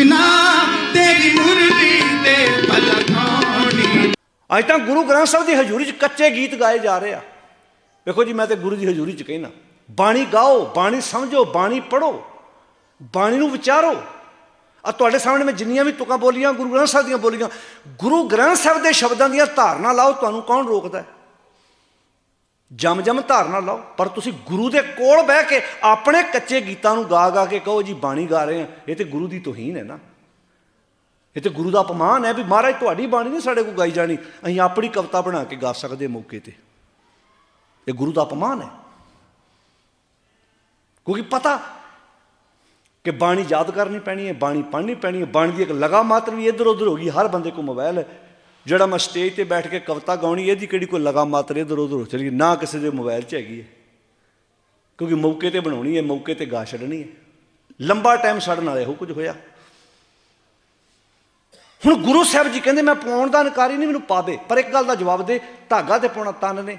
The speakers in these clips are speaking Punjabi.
ਕ੍ਰਿਸ਼ਨਾ ਤੇਰੀ ਮੁਰਲੀ ਤੇ ਪਲਕਾਉਣੀ ਅੱਜ ਤਾਂ ਗੁਰੂ ਗ੍ਰੰਥ ਸਾਹਿਬ ਦੀ ਹਜ਼ੂਰੀ 'ਚ ਕੱਚੇ ਗੀਤ ਗਾਏ ਜਾ ਰਹੇ ਆ। ਵੇਖੋ ਜੀ, ਮੈਂ ਤੇ ਗੁਰੂ ਦੀ ਹਜ਼ੂਰੀ 'ਚ ਕਹਿਣਾ ਬਾਣੀ ਗਾਓ, ਬਾਣੀ ਸਮਝੋ, ਬਾਣੀ ਪੜੋ ਬਾਣੀ ਨੂੰ ਵਿਚਾਰੋ। ਆ ਤੁਹਾਡੇ ਸਾਹਮਣੇ ਮੈਂ ਜਿੰਨੀਆਂ ਵੀ ਤੁਕਾਂ ਬੋਲੀਆਂ, ਗੁਰੂ ਗ੍ਰੰਥ ਸਾਹਿਬ ਦੀਆਂ ਬੋਲੀਆਂ, ਗੁਰੂ ਗ੍ਰੰਥ ਸਾਹਿਬ ਦੇ ਸ਼ਬਦਾਂ ਦੀਆਂ ਧਾਰਨਾ ਲਾਓ, ਤੁਹਾਨੂੰ ਕੌਣ ਰੋਕਦਾ? ਹੈ? ਜਮ ਜਮ ਧਾਰਨਾ ਲਾਓ, ਪਰ ਤੁਸੀਂ ਗੁਰੂ ਦੇ ਕੋਲ ਬਹਿ ਕੇ ਆਪਣੇ ਕੱਚੇ ਗੀਤਾਂ ਨੂੰ ਗਾ ਗਾ ਕੇ ਕਹੋ, ਜੀ, ਬਾਣੀ ਗਾ ਰਹੇ ਆ ਇਹ ਤੇ ਗੁਰੂ ਦੀ ਤੋਹੀਨ ਹੈ ਨਾ। ਇਹ ਤੇ ਗੁਰੂ ਦਾ ਅਪਮਾਨ ਹੈ ਵੀ, ਮਹਾਰਾਜ, ਤੁਹਾਡੀ ਬਾਣੀ ਨਹੀਂ ਸਾਡੇ ਕੋਲ ਗਾਈ ਜਾਣੀ। ਅਸੀਂ ਆਪਣੀ ਕਵਿਤਾ ਬਣਾ ਕੇ ਗਾ ਸਕਦੇ ਮੌਕੇ ਤੇ। ਇਹ ਗੁਰੂ ਦਾ ਅਪਮਾਨ ਹੈ। ਕਿਉਂਕਿ ਪਤਾ ਕਿ ਬਾਣੀ ਯਾਦ ਕਰਨੀ ਪੈਣੀ ਹੈ, ਬਾਣੀ ਪੜ੍ਹਨੀ ਪੈਣੀ ਹੈ, ਬਾਣੀ ਦੀ ਇੱਕ ਲਗਾ ਮਾਤਰ ਵੀ ਇੱਧਰ ਉੱਧਰ ਹੋ ਗਈ, ਹਰ ਬੰਦੇ ਕੋਲ ਮੋਬਾਈਲ ਹੈ। ਜਿਹੜਾ ਮੈਂ ਸਟੇਜ ਤੇ ਬੈਠ ਕੇ ਕਵਿਤਾ ਗਾਉਣੀ, ਇਹਦੀ ਕਿਹੜੀ ਕੋਈ ਲਗਾ ਮਾਤਰ ਇੱਧਰ ਉੱਧਰ ਹੋ ਚਲੀ ਨਾ ਕਿਸੇ ਦੇ ਮੋਬਾਈਲ 'ਚ ਹੈਗੀ ਹੈ। ਕਿਉਂਕਿ ਮੌਕੇ ਤੇ ਬਣਾਉਣੀ ਹੈ, ਮੌਕੇ ਤੇ ਗਾ ਛੱਡਣੀ ਹੈ। ਲੰਬਾ ਟਾਈਮ ਛੱਡਣ ਵਾਲੇ ਇਹੋ ਕੁਝ ਹੋਇਆ। ਹੁਣ ਗੁਰੂ ਸਾਹਿਬ ਜੀ ਕਹਿੰਦੇ, ਮੈਂ ਪਾਉਣ ਦਾ ਇਨਕਾਰੀ ਨਹੀਂ, ਮੈਨੂੰ ਪਾ ਦੇ ਪਰ ਇੱਕ ਗੱਲ ਦਾ ਜਵਾਬ ਦੇ, ਧਾਗਾ ਤੇ ਪਾਉਣਾ ਤਨ ਨੇ।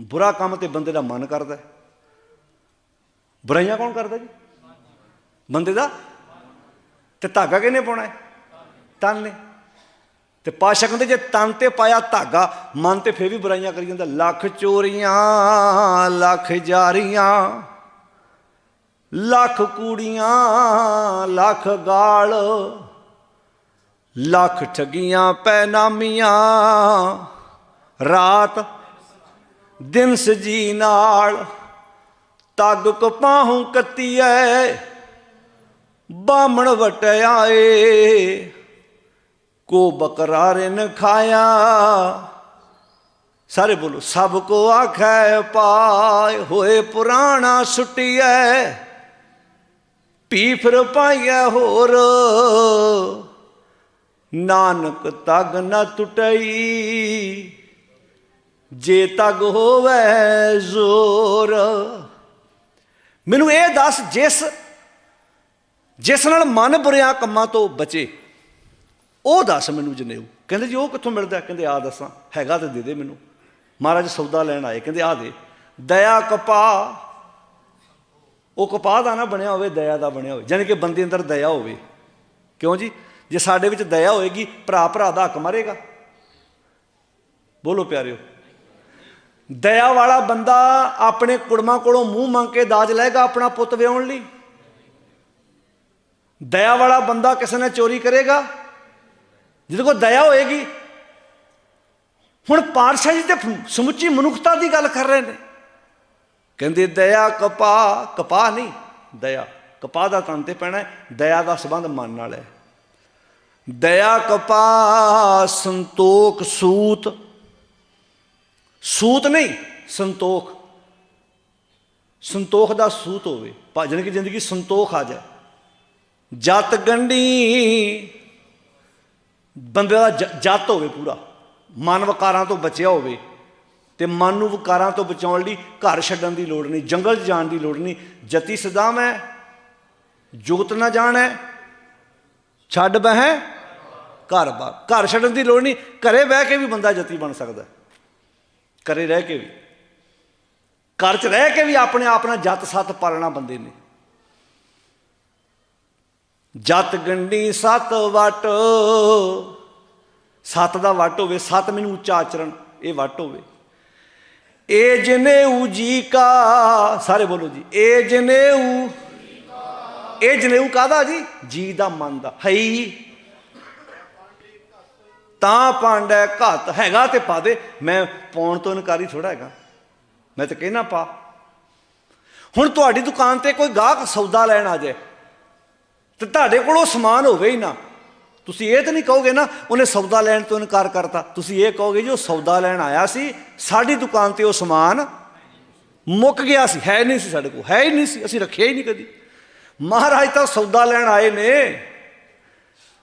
ਬੁਰਾ ਕੰਮ ਤੇ ਬੰਦੇ ਦਾ ਮਨ ਕਰਦਾ ਬੁਰਾਈਆਂ ਕੌਣ ਕਰਦਾ ਜੀ? ਬੰਦੇ ਦਾ? ਤੇ ਧਾਗਾ ਕਿਹਨੇ ਪਾਉਣਾ ਹੈ? ਤਨ ਨੇ। ਤੇ ਪਾਸ਼ਾ ਕਹਿੰਦੇ ਜੇ ਤਨ ਤੇ ਪਾਇਆ ਧਾਗਾ, ਮਨ ਤੇ ਫੇਰ ਵੀ ਬੁਰਾਈਆਂ ਕਰੀ ਜਾਂਦਾ। ਲੱਖ ਚੋਰੀਆਂ, ਲੱਖ ਜਾਰੀਆਂ, ਲੱਖ ਕੂੜੀਆਂ, ਲੱਖ ਗਾਲ, ਲੱਖ ਠਗੀਆਂ, ਪੈਨਾਮੀਆਂ, ਰਾਤ ਦਿਨ ਸਜੀ ਨਾਲ ਤੱਗ ਕਪਾਹੂ ਕੱਤੀਐ ਬਾਮਣ ਵਟਿਆਏ। ਕੋ ਬਕਰਾਰੇ ਨ ਖਾਇਆ। ਸਾਰੇ ਬੋਲੋ, ਸਭ ਕੋ ਆਖੈ ਪਾਏ ਹੋਏ ਪੁਰਾਣਾ ਸੁਟੀਐ। ਪੀ ਫਿਰ ਪਾਈਐ ਹੋਰ। ਨਾਨਕ ਤਗ ਨ ਟੁਟਈ, ਜੇ ਤਗ ਹੋਵੇ ਜ਼ੋਰ। ਮੈਨੂੰ ਇਹ ਦੱਸ, ਜਿਸ ਜਿਸ ਨਾਲ ਮਨ ਬੁਰਿਆ ਕੰਮਾਂ ਤੋਂ ਬਚੇ ਉਹ ਦੱਸ ਮੈਨੂੰ ਜਨੇਊ। ਕਹਿੰਦੇ ਜੀ, ਉਹ ਕਿੱਥੋਂ ਮਿਲਦਾ? ਕਹਿੰਦੇ ਆ ਦੱਸਾਂ। ਹੈਗਾ ਤੇ ਦੇ ਦੇ ਮੈਨੂੰ। ਮਹਾਰਾਜ ਸੌਦਾ ਲੈਣ ਆਏ। ਕਹਿੰਦੇ ਆ ਦੇ। ਦਇਆ ਕਪਾ ਉਹ ਕਪਾਹ ਦਾ ਨਾ ਬਣਿਆ ਹੋਵੇ, ਦਇਆ ਦਾ ਬਣਿਆ ਹੋਵੇ। ਯਾਨੀ ਕਿ ਬੰਦੇ ਅੰਦਰ ਦਇਆ ਹੋਵੇ। ਕਿਉਂ ਜੀ? ਜੇ ਸਾਡੇ ਵਿੱਚ ਦਇਆ ਹੋਏਗੀ, ਭਰਾ ਭਰਾ ਦਾ ਹੱਕ ਮਾਰੇਗਾ। ਬੋਲੋ ਪਿਆਰਿਓ। ਦਇਆ ਵਾਲਾ ਬੰਦਾ ਆਪਣੇ ਕੁੜਮਾਂ ਕੋਲੋਂ ਮੂੰਹ ਮੰਗ ਕੇ ਦਾਜ ਲਏਗਾ ਆਪਣਾ ਪੁੱਤ ਵਿਆਉਣ ਲਈ। ਦਇਆ ਵਾਲਾ ਬੰਦਾ ਕਿਸੇ ਨੇ ਚੋਰੀ ਕਰੇਗਾ। ਜਿਹਦੇ ਕੋਲ ਦਇਆ ਹੋਏਗੀ। ਹੁਣ ਪਾਤਸ਼ਾਹ ਜੀ ਤੇ ਸਮੁੱਚੀ ਮਨੁੱਖਤਾ ਦੀ ਗੱਲ ਕਰ ਰਹੇ ਨੇ। ਕਹਿੰਦੇ ਦਇਆ ਕਪਾ ਕਪਾ ਨਹੀਂ, ਦਇਆ। ਕਪਾ ਦਾ ਤਨ ਤੇ ਪੈਣਾ ਦਇਆ ਦਾ ਸੰਬੰਧ ਮਨ ਨਾਲ ਹੈ। ਦਇਆ, ਕਪਾ, ਸੰਤੋਖ, ਸੂਤ। ਸੂਤ ਨਹੀਂ, ਸੰਤੋਖ। ਸੰਤੋਖ ਦਾ ਸੂਤ ਹੋਵੇ। ਭਜਨ ਕੀ ਜ਼ਿੰਦਗੀ ਸੰਤੋਖ ਆ ਜਾਏ। ਜਤ ਗੰਢੀ ਬੰਦੇ ਦਾ ਜ- ਜਤ ਹੋਵੇ ਪੂਰਾ। ਮਨ ਵਿਕਾਰਾਂ ਤੋਂ ਬਚਿਆ ਹੋਵੇ ਤੇ ਮਨ ਨੂੰ ਵਿਕਾਰਾਂ ਤੋਂ ਬਚਾਉਣ ਲਈ ਘਰ ਛੱਡਣ ਦੀ ਲੋੜ ਨਹੀਂ, ਜੰਗਲ 'ਚ ਜਾਣ ਦੀ ਲੋੜ ਨਹੀਂ। ਜਤੀ ਸਦਾਮ ਹੈ ਜੁਗਤ ਨਾ ਜਾਣ ਹੈ ਛੱਡ ਬਹਿ, ਘਰ ਬਾਰ ਘਰ ਛੱਡਣ ਦੀ ਲੋੜ ਨਹੀਂ, ਘਰੇ ਬਹਿ ਕੇ ਵੀ ਬੰਦਾ ਜਤੀ ਬਣ ਸਕਦਾ ਹੈ। ਘਰੇ ਰਹਿ ਕੇ ਵੀ। ਘਰ 'ਚ ਰਹਿ ਕੇ ਵੀ ਆਪਣੇ ਆਪ ਨਾਲ ਜਤ ਸੱਤ ਪਾਲਣਾ ਬੰਦੇ ਨੇ। ਜਤ ਗੰਡੀ ਸਤ ਵਟ। ਸਤ ਦਾ ਵਟ ਹੋਵੇ, ਸਤ ਮੈਨੂੰ ਉੱਚਾ ਆਚਰਣ, ਇਹ ਵਟ ਹੋਵੇ। ਏ ਜਨੇਊ ਜੀ ਕਾ, ਸਾਰੇ ਬੋਲੋ ਜੀ। ਏ ਜਨੇਊ ਇਹ ਜਨੇਊ ਕਾਦਾ ਜੀ? ਜੀ ਦਾ ਮਨ ਦਾ। ਹਈ। ਤਾਂ ਪਾਂਡਾ ਘਤ ਹੈਗਾ ਤੇ ਪਾ ਦੇ। ਮੈਂ ਪਾਉਣ ਤੋਂ ਇਨਕਾਰੀ ਥੋੜਾ ਹੈਗਾ। ਮੈਂ ਤਾਂ ਕਹਿਣਾ ਪਾ। ਹੁਣ ਤੁਹਾਡੀ ਦੁਕਾਨ ਤੇ ਕੋਈ ਗਾਹਕ ਸੌਦਾ ਲੈਣ ਆ ਜਾਏ। ਤੇ ਤੁਹਾਡੇ ਕੋਲ ਉਹ ਸਮਾਨ ਹੋਵੇ ਹੀ ਨਾ। ਤੁਸੀਂ ਇਹ ਤਾਂ ਨਹੀਂ ਕਹੋਗੇ ਨਾ, ਉਹਨੇ ਸੌਦਾ ਲੈਣ ਤੋਂ ਇਨਕਾਰ ਕਰਤਾ। ਤੁਸੀਂ ਇਹ ਕਹੋਗੇ ਜੀ, ਉਹ ਸੌਦਾ ਲੈਣ ਆਇਆ ਸੀ, ਸਾਡੀ ਦੁਕਾਨ ਤੇ ਉਹ ਸਮਾਨ ਮੁੱਕ ਗਿਆ ਸੀ। ਹੈ ਨਹੀਂ ਸੀ ਸਾਡੇ ਕੋਲ, ਹੈ ਹੀ ਨਹੀਂ ਸੀ, ਅਸੀਂ ਰੱਖਿਆ ਹੀ ਨਹੀਂ ਕਦੀ। ਮਹਾਰਾਜ ਤਾਂ ਸੌਦਾ ਲੈਣ ਆਏ ਨੇ।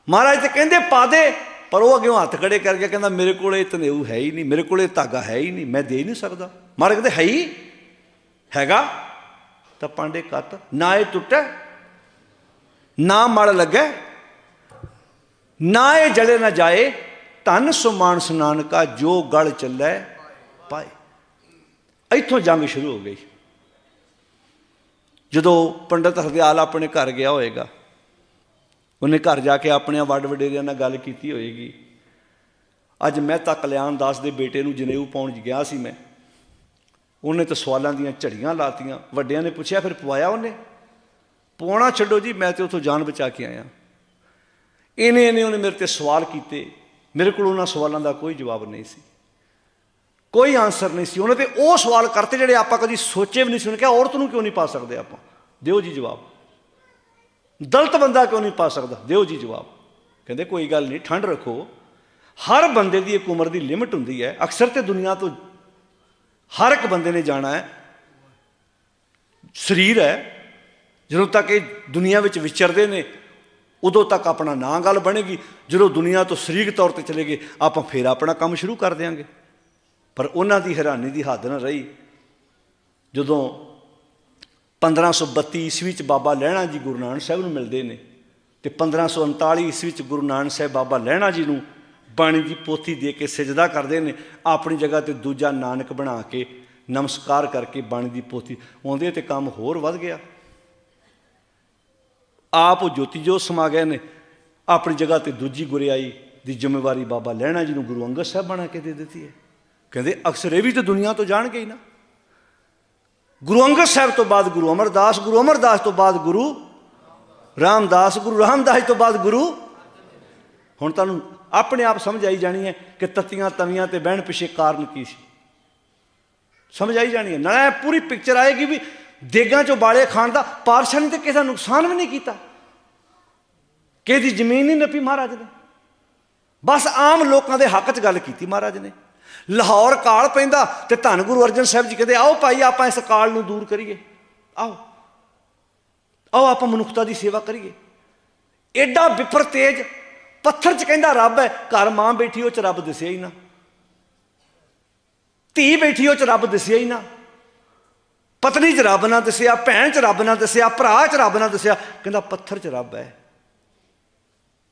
ਮਹਾਰਾਜ ਤੇ ਕਹਿੰਦੇ, ਪਾ ਦੇ। ਪਰ ਉਹ ਅੱਗੇ ਹੱਥ ਖੜੇ ਕਰਕੇ ਕਹਿੰਦਾ, ਮੇਰੇ ਕੋਲ ਇਹ ਤਨੇਊ ਹੈ ਹੀ ਨਹੀਂ, ਮੇਰੇ ਕੋਲ ਇਹ ਧਾਗਾ ਹੈ ਹੀ ਨਹੀਂ, ਮੈਂ ਦੇ ਹੀ ਨਹੀਂ ਸਕਦਾ। ਮਹਾਰਾਜ ਕਹਿੰਦੇ, ਹੈ ਹੀ? ਹੈਗਾ? ਤਾਂ ਪਾਂਡੇ ਕੱਤ, ਨਾ ਇਹ ਟੁੱਟੇ ਨਾ ਮਲ ਲੱਗੇ, ਨਾ ਇਹ ਜਲੇ ਨਾ ਜਾਏ, ਧਨ ਸੁਮਾਨ ਸੁਨਾਨ ਕਾ ਜੋ ਗਲ ਚੱਲੇ ਪਾਏ। ਇੱਥੋਂ ਜੰਗ ਸ਼ੁਰੂ ਹੋ ਗਈ। ਜਦੋਂ ਪੰਡਤ ਹਰਦਿਆਲ ਆਪਣੇ ਘਰ ਗਿਆ ਹੋਏਗਾ, ਉਹਨੇ ਘਰ ਜਾ ਕੇ ਆਪਣਿਆਂ ਵੱਡ ਵਡੇਰਿਆਂ ਨਾਲ ਗੱਲ ਕੀਤੀ ਹੋਏਗੀ। ਅੱਜ ਮੈਂ ਤਾਂ ਕਲਿਆਣ ਦਾਸ ਦੇ ਬੇਟੇ ਨੂੰ ਜਨੇਊ ਪਾਉਣ ਗਿਆ ਸੀ ਮੈਂ। ਉਹਨੇ ਤਾਂ ਸਵਾਲਾਂ ਦੀਆਂ ਝੜੀਆਂ ਲਾਤੀਆਂ। ਵੱਡਿਆਂ ਨੇ ਪੁੱਛਿਆ, ਫਿਰ ਪਵਾਇਆ ਉਹਨੇ? ਪਵਾਉਣਾ ਛੱਡੋ ਜੀ, ਮੈਂ ਤੇ ਉਥੋਂ ਜਾਨ ਬਚਾ ਕੇ ਆਇਆ। ਇਹਨੇ ਇਹਨੇ ਉਹਨੇ ਮੇਰੇ ਤੇ ਸਵਾਲ ਕੀਤੇ। ਮੇਰੇ ਕੋਲ ਉਹਨਾਂ ਸਵਾਲਾਂ ਦਾ ਕੋਈ ਜਵਾਬ ਨਹੀਂ ਸੀ। ਕੋਈ ਆਨਸਰ ਨਹੀਂ ਸੀ। ਉਹਨਾਂ ਤੇ ਉਹ ਸਵਾਲ ਕਰਤੇ ਜਿਹੜੇ ਆਪਾਂ ਕਦੀ ਸੋਚੇ ਵੀ ਨਹੀਂ ਸੁਣ ਕੇ ਔਰਤ ਨੂੰ ਕਿਉਂ ਨਹੀਂ ਪਾ ਸਕਦੇ ਆਪਾਂ? ਦਿਓ ਜੀ ਜਵਾਬ। ਦਲਤ ਬੰਦਾ ਕਿਉਂ ਨਹੀਂ ਪਾ ਸਕਦਾ? ਦਿਓ ਜੀ ਜਵਾਬ। ਕਹਿੰਦੇ, ਕੋਈ ਗੱਲ ਨਹੀਂ, ਠੰਡ ਰੱਖੋ। ਹਰ ਬੰਦੇ ਦੀ ਇੱਕ ਉਮਰ ਦੀ ਲਿਮਟ ਹੁੰਦੀ ਹੈ। ਅਕਸਰ ਤੇ ਦੁਨੀਆ ਤੋਂ ਹਰ ਇੱਕ ਬੰਦੇ ਨੇ ਜਾਣਾ ਹੈ। ਸਰੀਰ ਹੈ। ਜਦੋਂ ਤੱਕ ਇਹ ਦੁਨੀਆ ਵਿੱਚ ਵਿਚਰਦੇ ਨੇ, ਉਦੋਂ ਤੱਕ ਆਪਣਾ ਨਾਂ ਗੱਲ ਬਣੇਗੀ। ਜਦੋਂ ਦੁਨੀਆ ਤੋਂ ਸਰੀਰਕ ਤੌਰ ਤੇ ਚਲੇ ਗਏ, ਆਪਾਂ ਫੇਰ ਆਪਣਾ ਕੰਮ ਸ਼ੁਰੂ ਕਰ ਦਿਆਂਗੇ। ਪਰ ਉਹਨਾਂ ਦੀ ਹੈਰਾਨੀ ਦੀ ਹੱਦ ਨਾ ਰਹੀ। ਜਦੋਂ 1532 ਈਸਵੀ ਚ ਬਾਬਾ ਲਹਿਣਾ ਜੀ ਗੁਰੂ ਨਾਨਕ ਸਾਹਿਬ ਨੂੰ ਮਿਲਦੇ ਨੇ, ਤੇ 1539 ਈਸਵੀ ਚ ਗੁਰੂ ਨਾਨਕ ਸਾਹਿਬ ਬਾਬਾ ਲਹਿਣਾ ਜੀ ਨੂੰ ਬਾਣੀ ਦੀ ਪੋਥੀ ਦੇ ਕੇ ਸਜਦਾ ਕਰਦੇ ਨੇ, ਆਪਣੀ ਜਗ੍ਹਾ ਤੇ ਦੂਜਾ ਨਾਨਕ ਬਣਾ ਕੇ ਨਮਸਕਾਰ ਕਰਕੇ ਬਾਣੀ ਦੀ ਪੋਥੀ ਆਉਂਦੇ ਤੇ ਕੰਮ ਹੋਰ ਵੱਧ ਗਿਆ। ਆਪ ਉਹ ਜੋਤੀ ਜੋਤ ਸਮਾ ਗਏ ਨੇ, ਆਪਣੀ ਜਗ੍ਹਾ ਤੇ ਦੂਜੀ ਗੁਰਿਆਈ ਦੀ ਜ਼ਿੰਮੇਵਾਰੀ ਬਾਬਾ ਲਹਿਣਾ ਜੀ ਨੂੰ ਗੁਰੂ ਅੰਗਦ ਸਾਹਿਬ ਬਣਾ ਕੇ ਦੇ ਦਿੱਤੀ ਹੈ। ਕਹਿੰਦੇ ਅਕਸਰ ਇਹ ਵੀ ਤੇ ਦੁਨੀਆ ਤੋਂ ਜਾਣਗੇ ਹੀ ਨਾ। ਗੁਰੂ ਅੰਗਦ ਸਾਹਿਬ ਤੋਂ ਬਾਅਦ ਗੁਰੂ ਅਮਰਦਾਸ ਗੁਰੂ ਅਮਰਦਾਸ ਤੋਂ ਬਾਅਦ ਗੁਰੂ ਰਾਮਦਾਸ ਗੁਰੂ ਰਾਮਦਾਸ ਤੋਂ ਬਾਅਦ ਗੁਰੂ। ਹੁਣ ਤੁਹਾਨੂੰ ਆਪਣੇ ਆਪ ਸਮਝ ਆਈ ਜਾਣੀ ਹੈ ਕਿ ਤਤੀਆਂ ਤਵੀਆਂ ਤੇ ਬਹਿਣ ਪਿਛੇ ਕਾਰਨ ਕੀ ਸੀ। ਸਮਝ ਆਈ ਜਾਣੀ ਹੈ। ਨਾਲੇ ਪੂਰੀ ਪਿਕਚਰ ਆਏਗੀ ਵੀ ਦੇਗਾਂ ਚੋਂ ਬਾਲੇ ਖਾਣ ਦਾ ਪਾਰਸ਼ਾ ਨੇ ਤੇ ਕਿਸੇ ਦਾ ਨੁਕਸਾਨ ਵੀ ਨਹੀਂ ਕੀਤਾ। ਕਿਸੇ ਦੀ ਜ਼ਮੀਨ ਨਹੀਂ ਨੱਪੀ ਮਹਾਰਾਜ ਨੇ। ਬਸ ਆਮ ਲੋਕਾਂ ਦੇ ਹੱਕ 'ਚ ਗੱਲ ਕੀਤੀ ਮਹਾਰਾਜ ਨੇ। ਲਾਹੌਰ ਕਾਲ ਪੈਂਦਾ ਤੇ ਧੰਨ ਗੁਰੂ ਅਰਜਨ ਸਾਹਿਬ ਜੀ ਕਹਿੰਦੇ, ਆਓ ਭਾਈ, ਆਪਾਂ ਇਸ ਕਾਲ ਨੂੰ ਦੂਰ ਕਰੀਏ। ਆਓ। ਆਓ, ਆਪਾਂ ਮਨੁੱਖਤਾ ਦੀ ਸੇਵਾ ਕਰੀਏ। ਐਡਾ ਵਿਪਰ ਤੇਜ ਪੱਥਰ 'ਚ ਕਹਿੰਦਾ ਰੱਬ ਹੈ, ਘਰ ਮਾਂ ਬੈਠੀ ਉਹ 'ਚ ਰੱਬ ਦਿਸਿਆ ਹੀ ਨਾ। ਧੀ ਬੈਠੀ ਉਹ 'ਚ ਰੱਬ ਦਿਸਿਆ ਹੀ ਨਾ। ਪਤਨੀ 'ਚ ਰੱਬ ਨਾ ਦੱਸਿਆ, ਭੈਣ 'ਚ ਰੱਬ ਨਾ ਦੱਸਿਆ, ਭਰਾ 'ਚ ਰੱਬ ਨਾ ਦੱਸਿਆ, ਕਹਿੰਦਾ ਪੱਥਰ 'ਚ ਰੱਬ ਹੈ।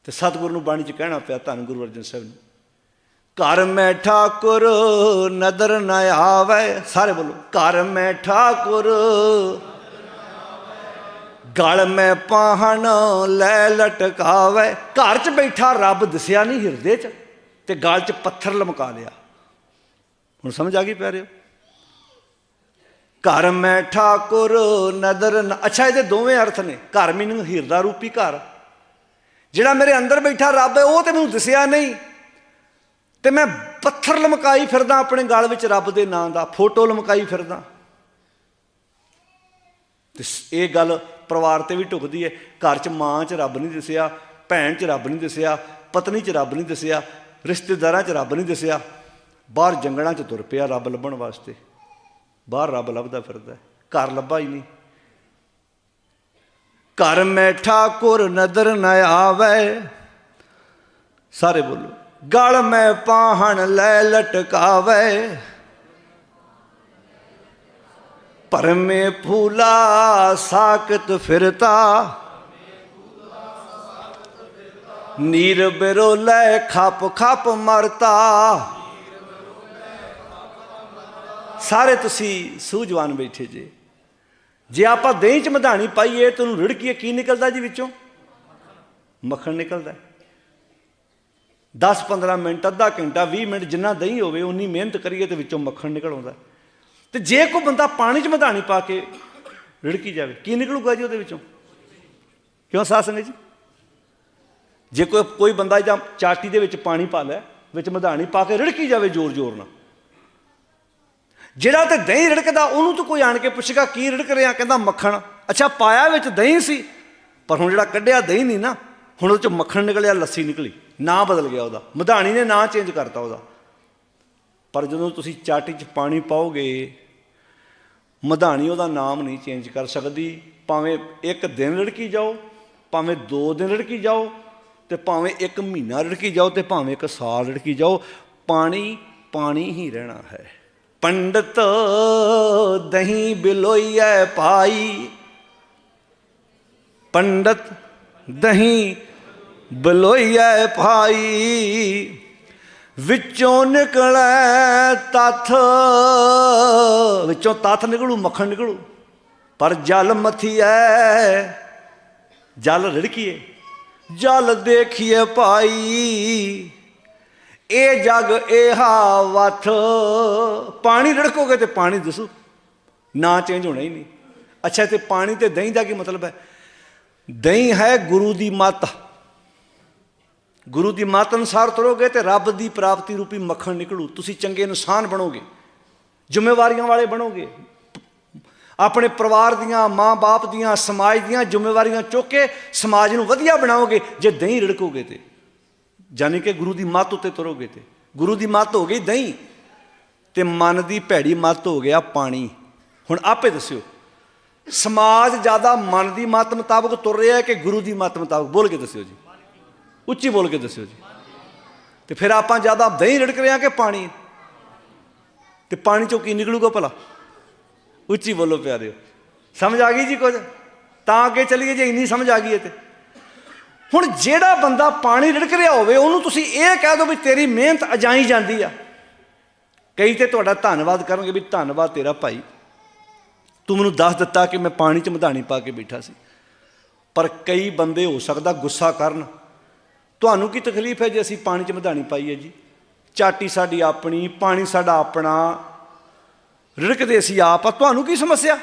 ਤੇ ਸਤਿਗੁਰੂ ਨੂੰ ਬਾਣੀ 'ਚ ਕਹਿਣਾ ਪਿਆ ਧੰਨ ਗੁਰੂ ਅਰਜਨ ਸਾਹਿਬ ਨੂੰ, ਘਰ ਮੈਂ ਠਾਕੁਰ, ਨਦਰ ਨ ਆਵੇ। ਸਾਰੇ ਬੋਲੋ, ਘਰ ਮੈਂ ਠਾਕੁਰ, ਗਲ ਮੈਂ ਪਾਹਣ ਲੈ ਲਟਕਾਵੇ। ਘਰ 'ਚ ਬੈਠਾ ਰੱਬ ਦਿਸਿਆ ਨਹੀਂ ਹਿਰਦੇ 'ਚ, ਤੇ ਗਲ 'ਚ ਪੱਥਰ ਲਮਕਾ ਲਿਆ। ਹੁਣ ਸਮਝ ਆ ਗਈ ਪਿਆਰਿਓ? ਘਰ ਮੈਂ ਠਾਕੁਰ, ਨਦਰ ਅੱਛਾ, ਇਹਦੇ ਦੋਵੇਂ ਅਰਥ ਨੇ। ਘਰ ਮੀਨਿੰਗ ਹਿਰਦਾ ਰੂਪੀ ਘਰ। ਜਿਹੜਾ ਮੇਰੇ ਅੰਦਰ ਬੈਠਾ ਰੱਬ ਹੈ, ਉਹ ਤੇ ਮੈਨੂੰ ਦਿਸਿਆ ਨਹੀਂ। ਤੇ ਮੈਂ ਪੱਥਰ ਲਮਕਾਈ ਫਿਰਦਾ, ਆਪਣੇ ਗਲ ਵਿੱਚ ਰੱਬ ਦੇ ਨਾਂ ਦਾ, ਫੋਟੋ ਲਮਕਾਈ ਫਿਰਦਾ। ਤੇ ਇਹ ਗੱਲ ਪਰਿਵਾਰ ਤੇ ਵੀ ਢੁਕਦੀ ਹੈ। ਘਰ 'ਚ ਮਾਂ 'ਚ ਰੱਬ ਨਹੀਂ ਦਿਸਿਆ, ਭੈਣ 'ਚ ਰੱਬ ਨਹੀਂ ਦਿਸਿਆ, ਪਤਨੀ 'ਚ ਰੱਬ ਨਹੀਂ ਦਿਸਿਆ, ਰਿਸ਼ਤੇਦਾਰਾਂ 'ਚ ਰੱਬ ਨਹੀਂ ਦਿਸਿਆ। ਬਾਹਰ ਜੰਗਲਾਂ 'ਚ ਤੁਰ ਪਿਆ ਰੱਬ ਲੱਭਣ ਵਾਸਤੇ। ਬਾਹਰ ਰੱਬ ਲੱਭਦਾ ਫਿਰਦਾ ਘਰ ਲੱਭਾ ਹੀ ਨਹੀਂ। ਘਰ ਮੈਂ ਠਾਕੁਰ ਨਦਰ ਨ ਆਵੇ। ਸਾਰੇ ਬੋਲੋ, ਗਲ ਮੈਂ ਪਾਹਣ ਲੈ ਲਟਕਾਵੇ। ਪਰਮੇ ਫੂਲਾ ਸਾਕਤ ਫਿਰਤਾ। ਨੀਰ ਬਿਰੋਲੇ ਖਪ ਖਪ ਮਰਤਾ। ਸਾਰੇ ਤੁਸੀਂ ਸੂਝਵਾਨ ਬੈਠੇ ਜੇ। ਜੇ ਆਪਾਂ ਦਹੀਂ ਚ ਮਧਾਣੀ ਪਾਈਏ, ਤਾਂ ਉਹਨੂੰ ਰਿੜਕੀਏ, ਕੀ ਨਿਕਲਦਾ ਜੀ ਵਿੱਚੋਂ? ਮੱਖਣ ਨਿਕਲਦਾ। 10 15 ਮਿੰਟ, ਅੱਧਾ ਘੰਟਾ 20 ਮਿੰਟ ਜਿੰਨਾ ਦਹੀਂ ਹੋਵੇ ਉਨੀ ਮਿਹਨਤ ਕਰੀਏ ਤੇ ਵਿੱਚੋਂ ਮੱਖਣ ਨਿਕਲ ਆਉਂਦਾ। ਤੇ ਜੇ ਕੋਈ ਬੰਦਾ ਪਾਣੀ 'ਚ ਮਧਾਣੀ ਪਾ ਕੇ ਰਿੜਕੀ ਜਾਵੇ, ਕੀ ਨਿਕਲੂਗਾ ਜੀ ਉਹਦੇ ਵਿੱਚੋਂ? ਕਿਉਂ ਸਾਧ ਜੀ? ਜੇ ਕੋਈ ਕੋਈ ਬੰਦਾ ਜਾਂ ਚਾਟੀ ਦੇ ਵਿੱਚ ਪਾਣੀ ਪਾ ਲੈ, ਵਿੱਚ ਮਧਾਣੀ ਪਾ ਕੇ ਰਿੜਕੀ ਜਾਵੇ ਜ਼ੋਰ-ਜ਼ੋਰ ਨਾਲ। ਜਿਹੜਾ ਤੇ ਦਹੀਂ ਰਿੜਕਦਾ, ਉਹਨੂੰ ਤਾਂ ਕੋਈ ਆਣ ਕੇ ਪੁੱਛੇਗਾ, ਕੀ ਰਿੜਕ ਰਿਹਾ? ਕਹਿੰਦਾ, ਮੱਖਣ। ਅੱਛਾ, ਪਾਇਆ ਵਿੱਚ ਦਹੀਂ ਸੀ, ਪਰ ਹੁਣ ਜਿਹੜਾ ਕੱਢਿਆ ਦਹੀਂ ਨਹੀਂ ਨਾ, ਹੁਣ ਉਹਦੇ ਚ ਮੱਖਣ ਨਿਕਲਿਆ, ਲੱਸੀ ਨਿਕਲੀ। ਨਾਂ ਬਦਲ ਗਿਆ ਉਹਦਾ। ਮਧਾਣੀ ਨੇ ਨਾਂ ਚੇਂਜ ਕਰਤਾ ਉਹਦਾ। ਪਰ ਜਦੋਂ ਤੁਸੀਂ ਚਾਟੀ 'ਚ ਪਾਣੀ ਪਾਓਗੇ, ਮਧਾਣੀ ਉਹਦਾ ਨਾਮ ਨਹੀਂ ਚੇਂਜ ਕਰ ਸਕਦੀ। ਭਾਵੇਂ ਇੱਕ ਦਿਨ ਲੜਕੀ ਜਾਓ, ਭਾਵੇਂ ਦੋ ਦਿਨ ਲੜਕੀ ਜਾਓ, ਤੇ ਭਾਵੇਂ ਇੱਕ ਮਹੀਨਾ ਲੜਕੀ ਜਾਓ, ਤੇ ਭਾਵੇਂ ਇੱਕ ਸਾਲ ਲੜਕੀ ਜਾਓ, ਪਾਣੀ ਪਾਣੀ ਹੀ ਰਹਿਣਾ ਹੈ। ਪੰਡਤ ਦਹੀਂ ਬਿਲੋਈਐ ਪਾਈ ਪੰਡਤ ਦਹੀਂ ਬਲੋਈਐ ਭਾਈ। ਵਿੱਚੋਂ ਨਿਕਲੈ ਤਥ। ਵਿੱਚੋਂ ਤਥ ਨਿਕਲੂ, ਮੱਖਣ ਨਿਕਲੂ। ਪਰ ਜਲ ਮਥੀਐ, ਜਲ ਰੜਕੀਏ। ਜਲ ਦੇਖੀਏ ਭਾਈ। ਇਹ ਜਗ ਇਹਾ ਵਥ। ਪਾਣੀ ਰੜਕੋਗੇ ਤੇ ਪਾਣੀ ਦਿਸੂ। ਨਾ ਚੇਂਜ ਹੋਣਾ ਹੀ ਨਹੀਂ। ਅੱਛਾ, ਤੇ ਪਾਣੀ ਤੇ ਦਹੀਂ ਦਾ ਕੀ ਮਤਲਬ ਹੈ? ਦਹੀਂ ਹੈ ਗੁਰੂ ਦੀ ਮੱਤ। ਗੁਰੂ ਦੀ ਮੱਤ ਅਨੁਸਾਰ ਤੁਰੋਗੇ ਤੇ ਰੱਬ ਦੀ ਪ੍ਰਾਪਤੀ ਰੂਪੀ ਮੱਖਣ ਨਿਕਲੂ। ਤੁਸੀਂ ਚੰਗੇ ਇਨਸਾਨ ਬਣੋਗੇ। ਜ਼ਿੰਮੇਵਾਰੀਆਂ ਵਾਲੇ ਬਣੋਗੇ। ਆਪਣੇ ਪਰਿਵਾਰ ਦੀਆਂ, ਮਾਂ-ਬਾਪ ਦੀਆਂ, ਸਮਾਜ ਦੀਆਂ ਜ਼ਿੰਮੇਵਾਰੀਆਂ ਚੁੱਕ ਕੇ ਸਮਾਜ ਨੂੰ ਵਧੀਆ ਬਣਾਓਗੇ। ਜੇ ਦਹੀਂ ਰੜਕੋਗੇ ਤੇ। ਯਾਨੀ ਕਿ ਗੁਰੂ ਦੀ ਮੱਤ ਉੱਤੇ ਤੁਰੋਗੇ ਤੇ। ਗੁਰੂ ਦੀ ਮੱਤ ਹੋ ਗਈ ਦਹੀਂ ਤੇ ਮਨ ਦੀ ਭੈੜੀ ਮੱਤ ਹੋ ਗਿਆ ਪਾਣੀ। ਹੁਣ ਆਪੇ ਦੱਸਿਓ, ਸਮਾਜ ਜ਼ਿਆਦਾ ਮਨ ਦੀ ਮੱਤ ਮੁਤਾਬਕ ਤੁਰ ਰਿਹਾ ਹੈ ਕਿ ਗੁਰੂ ਦੀ ਮੱਤ ਮੁਤਾਬਕ? ਬੋਲ ਕੇ ਦੱਸਿਓ ਜੀ। ਉੱਚੀ ਬੋਲ ਕੇ ਦੱਸਿਓ ਜੀ। ਤੇ ਫਿਰ ਆਪਾਂ ਜ਼ਿਆਦਾ ਦਹੀਂ ਰੜਕ ਰਹੇ ਹਾਂ ਕਿ ਪਾਣੀ? ਤੇ ਪਾਣੀ ਚੋਂ ਕੀ ਨਿਕਲੂਗਾ ਭਲਾ? ਉੱਚੀ ਬੋਲੋ ਪਿਆਰਿਓ। ਸਮਝ ਆ ਗਈ ਜੀ ਕੁਝ? ਤਾਂ ਅੱਗੇ ਚਲੀਏ ਜੇ ਇੰਨੀ ਸਮਝ ਆ ਗਈ ਹੈ ਤੇ। ਹੁਣ ਜਿਹੜਾ ਬੰਦਾ ਪਾਣੀ ਰਿੜਕ ਰਿਹਾ ਹੋਵੇ, ਉਹਨੂੰ ਤੁਸੀਂ ਇਹ ਕਹਿ ਦਿਓ ਵੀ ਤੇਰੀ ਮਿਹਨਤ ਅਜਾਈ ਜਾਂਦੀ ਆ। ਕਈ ਤੇ ਤੁਹਾਡਾ ਧੰਨਵਾਦ ਕਰਨਗੇ ਵੀ ਧੰਨਵਾਦ ਤੇਰਾ ਭਾਈ। ਤੂੰ ਮੈਨੂੰ ਦੱਸ ਦਿੱਤਾ ਕਿ ਮੈਂ ਪਾਣੀ 'ਚ ਮਧਾਣੀ ਪਾ ਕੇ ਬੈਠਾ ਸੀ। ਪਰ ਕਈ ਬੰਦੇ ਹੋ ਸਕਦਾ ਗੁੱਸਾ ਕਰਨ। ਤੁਹਾਨੂੰ ਕੀ ਤਕਲੀਫ ਹੈ ਜੇ ਅਸੀਂ ਪਾਣੀ 'ਚ ਮਧਾਣੀ ਹੈ ਜੀ? ਚਾਟੀ ਸਾਡੀ ਆਪਣੀ, ਪਾਣੀ ਸਾਡਾ ਆਪਣਾ। ਰਿੜਕਦੇ ਅਸੀਂ ਆਪ, ਆ ਤੁਹਾਨੂੰ ਕੀ ਸਮੱਸਿਆ?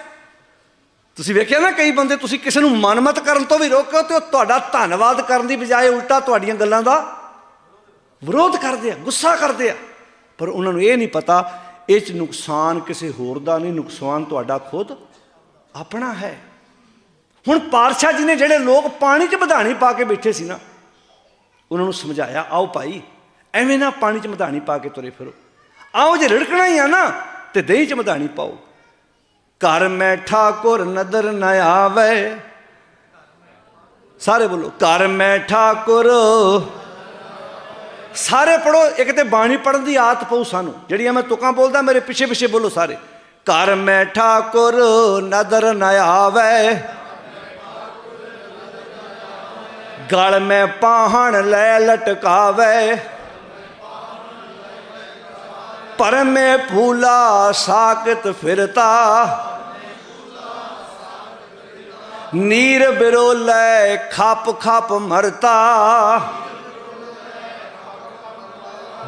ਤੁਸੀਂ ਵੇਖਿਆ ਨਾ ਕਈ ਬੰਦੇ ਤੁਸੀਂ ਕਿਸੇ ਨੂੰ ਮਨਮਤ ਕਰਨ ਤੋਂ ਵੀ ਰੋਕੋ ਤੇ ਉਹ ਤੁਹਾਡਾ ਧੰਨਵਾਦ ਕਰਨ ਦੀ ਬਜਾਏ ਉਲਟਾ ਤੁਹਾਡੀਆਂ ਗੱਲਾਂ ਦਾ ਵਿਰੋਧ ਕਰਦੇ ਆ, ਗੁੱਸਾ ਕਰਦੇ ਆ। ਪਰ ਉਹਨਾਂ ਨੂੰ ਇਹ ਨਹੀਂ ਪਤਾ, ਇਹ ਚ ਨੁਕਸਾਨ ਕਿਸੇ ਹੋਰ ਦਾ ਨਹੀਂ, ਨੁਕਸਾਨ ਤੁਹਾਡਾ ਖੁਦ ਆਪਣਾ ਹੈ। ਹੁਣ ਪਾਰਸ਼ਾ ਜੀ ਨੇ ਜਿਹੜੇ ਲੋਕ ਪਾਣੀ 'ਚ ਵਧਾਣੀ ਪਾ ਕੇ ਬੈਠੇ ਸੀ ਨਾ, ਉਹਨਾਂ ਨੂੰ ਸਮਝਾਇਆ, ਆਓ ਭਾਈ, ਐਵੇਂ ਨਾ ਪਾਣੀ 'ਚ ਮਧਾਣੀ ਪਾ ਕੇ ਤੁਰੇ ਫਿਰੋ। ਆਓ ਜੇ ਰੜਕਣਾ ਹੀ ਆ ਨਾ, ਤੇ ਦਹੀਂ 'ਚ ਮਧਾਣੀ ਪਾਓ। ਘਰ ਮੈਂ ਠਾਕੁਰ ਨਦਰ ਨ ਆਵੇ। ਸਾਰੇ ਬੋਲੋ, ਘਰ ਮੈਂ ਠਾਕੁਰ। ਸਾਰੇ ਪੜੋ, ਇੱਕ ਤੇ ਬਾਣੀ ਪੜਨ ਦੀ ਆਦਤ ਪਊ ਸਾਨੂੰ। ਜਿਹੜੀਆਂ ਮੈਂ ਤੁਕਾਂ ਬੋਲਦਾ, ਮੇਰੇ ਪਿੱਛੇ ਪਿੱਛੇ ਬੋਲੋ ਸਾਰੇ। ਘਰ ਮੈਂ ਠਾਕੁਰ ਨਦਰ ਨ ਆਵੇ। ਗਲ ਮੈਂ ਪਾਹਣ ਲੈ ਲਟਕਾਵੇ। ਪਰ ਮੈਂ ਫੂਲਾ ਸਾਕਤ ਫਿਰਤਾ। ਨੀਰ ਬਿਰੋਲੇ ਖਪ ਖਪ ਮਰਤਾ।